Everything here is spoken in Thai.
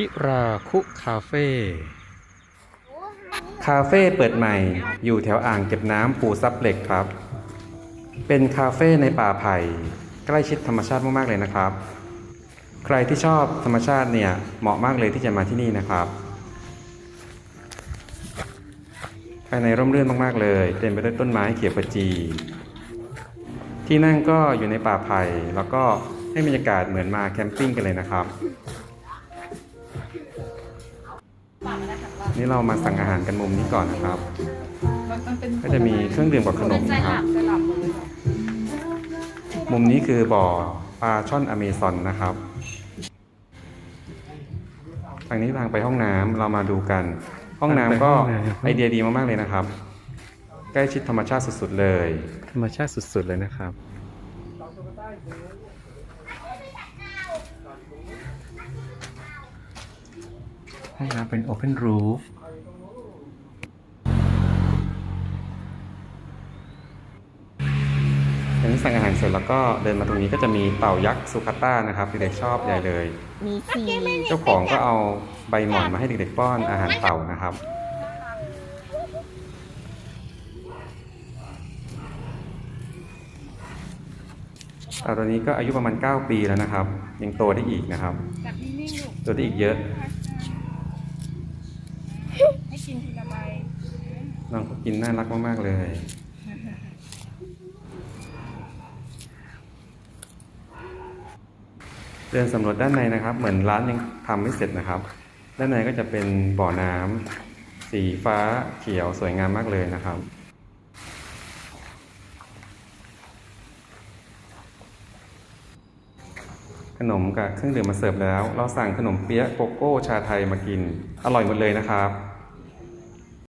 พิราคุคาเฟ่คาเฟ่เปิดใหม่ อยู่แถวอ่างเก็บน้ำปูซับเหล็กครับ เป็นคาเฟ่ในป่าไผ่ใกล้ชิดธรรมชาติมาก ๆ เลยนะครับ ใครที่ชอบธรรมชาติเนี่ย เหมาะมากเลยที่จะมาที่นี่นะครับภายในร่มรื่นมาก ๆ เลย เต็มไปด้วยต้นไม้เขียวขจี ที่นั่งก็อยู่ในป่าไผ่แล้วก็ให้บรรยากาศเหมือนมาแคมปิ้งกันเลยนะครับ นี่เรามาสั่งอาหารกันมุมนี้ก่อนนะครับมันเป็นก็จะมีเครื่องดื่มกับขนมใจนะหคลัรับบใจหลับเลยมุมนี้คือบ่อปลาช่อนอเมซอนนะครับ ทางนี้ทางไปห้องน้ำเรามาดูกัน ห้องน้ำก็ไอเดียดีมากๆเลยนะครับ ใกล้ชิดธรรมชาติสุดๆเลย ธรรมชาติสุดๆเลยนะครับ ห้องน้ำเป็น Open Roof อันนี้สั่งอาหารเสร็จแล้วก็เดินมาตรงนี้ก็จะมีเต่ายักษ์สุคาต้านะครับเด็กๆชอบใหญ่เลย มีสี่เจ้าของก็เอาใบหม่อนมาให้เด็กๆป้อนอาหารเต่านะครับ เต่าตัวนี้ก็อายุประมาณ 9 ปีแล้วนะครับ ยังโตได้อีกนะครับจับนิ่งๆลูกโตได้อีกเยอะ ให้กินทีละใบน้องก็กินน่ารักมาก ๆ เลย เดินสำรวจด้านในนะครับ เหมือนร้านยังทำไม่เสร็จนะครับ ด้านในก็จะเป็นบ่อน้ำสีฟ้าเขียวสวยงามมากเลยนะครับ ขนมกับเครื่องดื่มมาเสิร์ฟแล้ว เราสั่งขนมเปี๊ยะโกโก้ชาไทยมากิน อร่อยหมดเลยนะครับ